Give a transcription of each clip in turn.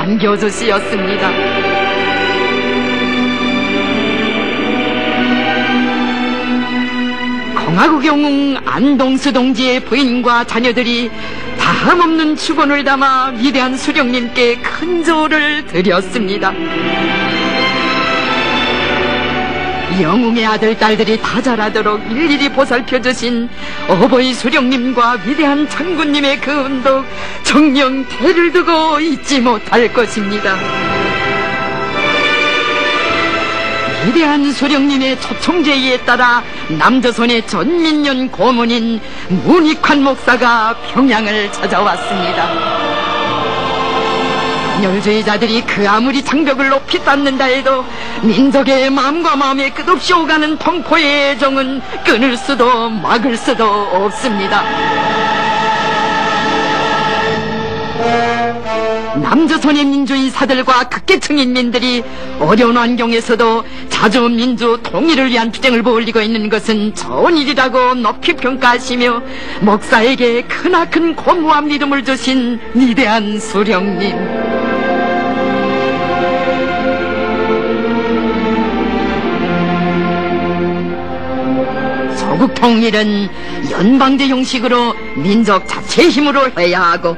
안겨주시었습니다. 공화국 영웅 안동수 동지의 부인과 자녀들이 다함없는 축원을 담아 위대한 수령님께 큰 조를 드렸습니다. 영웅의 아들, 딸들이 다 자라도록 일일이 보살펴 주신 어버이 수령님과 위대한 장군님의 그 운동 정령 대를 두고 잊지 못할 것입니다. 위대한 수령님의 초청제의에 따라 남조선의 전민년 고문인 문익환 목사가 평양을 찾아왔습니다. 열주의자들이 그 아무리 장벽을 높이 쌓는다 해도 민족의 마음과 마음에 끝없이 오가는 통포의 애정은 끊을 수도 막을 수도 없습니다. 남조선의 민주인사들과 극계층 인민들이 어려운 환경에서도 자주 민주 통일을 위한 투쟁을 벌이고 있는 것은 좋은 일이라고 높이 평가하시며 목사에게 크나큰 고무와 믿음을 주신 위대한 수령님. 조국 통일은 연방제 형식으로 민족 자체의 힘으로 해야 하고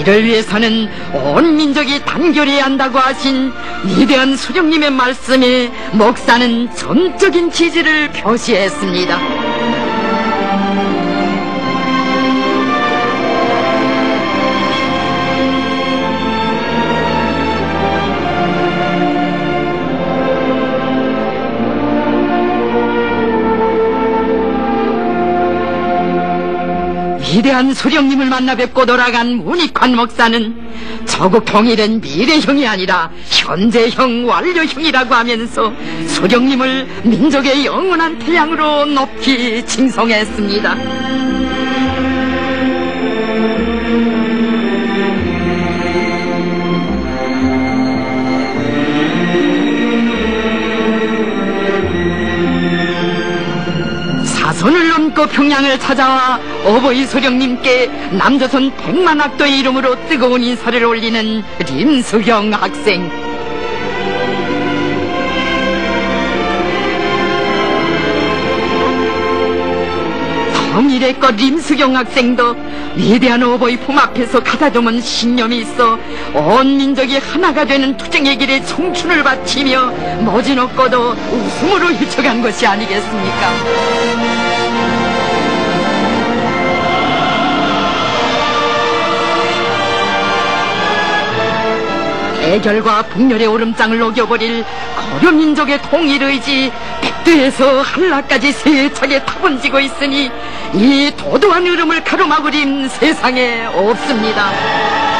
이를 위해서는 온 민족이 단결해야 한다고 하신 위대한 수령님의 말씀에 목사는 전적인 지지를 표시했습니다. 위대한 수령님을 만나 뵙고 돌아간 문익환 목사는 조국 통일은 미래형이 아니라 현재형 완료형이라고 하면서 수령님을 민족의 영원한 태양으로 높이 칭송했습니다. 사선을 넘고 평양을 찾아와 어버이 소령님께 남조선 백만학도의 이름으로 뜨거운 인사를 올리는 림수경 학생. 통일의 것 림수경 학생도 위대한 어버이 품 앞에서 가다듬은 신념이 있어 온 민족이 하나가 되는 투쟁의 길에 청춘을 바치며 머진 없고도 웃음으로 헤쳐간 것이 아니겠습니까? 대결과 분열의 오름장을 녹여버릴 거려민족의 통일의지 백두에서 한라까지 세차게 타번지고 있으니 이 도도한 흐름을 가로막으림 세상에 없습니다.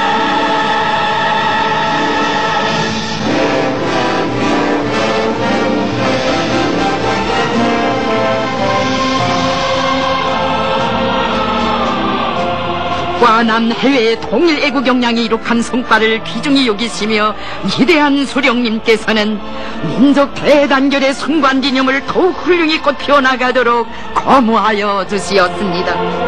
과남 해외의 통일 애국 역량이 이룩한 성과를 귀중히 여기시며 위대한 수령님께서는 민족 대단결의 순관기념을 더욱 훌륭히 꽃 피워나가도록 거무하여 주시었습니다.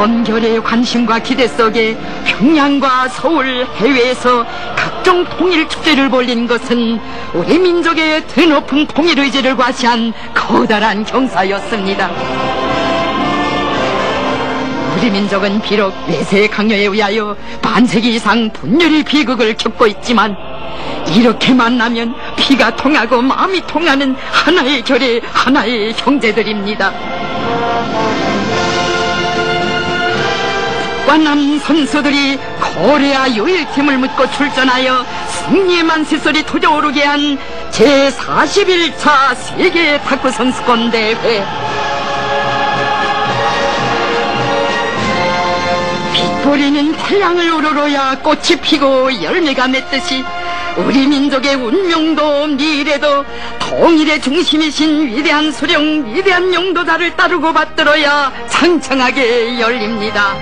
원결의 관심과 기대 속에 평양과 서울 해외에서 각종 통일 축제를 벌린 것은 우리 민족의 드높은 통일 의지를 과시한 커다란 경사였습니다. 우리 민족은 비록 외세 강요에 의하여 반세기 이상 분열의 비극을 겪고 있지만 이렇게 만나면 피가 통하고 마음이 통하는 하나의 결의 하나의 형제들입니다. 관남 선수들이 코리아 유일팀을 묻고 출전하여 승리의 만세설이 터져오르게 한 제41차 세계 탁구 선수권 대회. 빛보리는 태양을 우러러야 꽃이 피고 열매가 맺듯이 우리 민족의 운명도 미래도 통일의 중심이신 위대한 수령 위대한 용도자를 따르고 받들어야 창창하게 열립니다.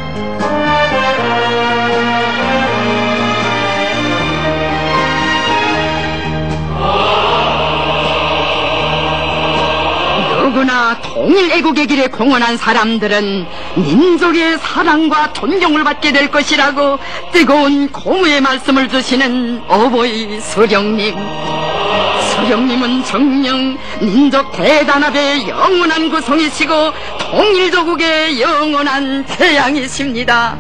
누구나 통일 애국의 길에 공헌한 사람들은 민족의 사랑과 존경을 받게 될 것이라고 뜨거운 고무의 말씀을 주시는 어버이 수령님. 수령님은 정녕 민족 대단합의 영원한 구성이시고 통일조국의 영원한 태양이십니다.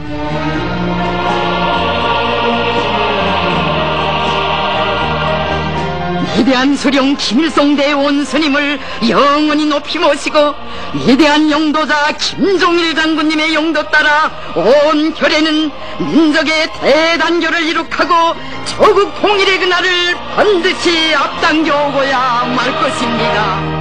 위대한 수령 김일성 대원 스님을 영원히 높이 모시고 위대한 영도자 김종일 장군님의 영도 따라 온 결에는 민족의 대단결을 이룩하고 조국 통일의 그날을 반드시 앞당겨 오고야 말 것입니다.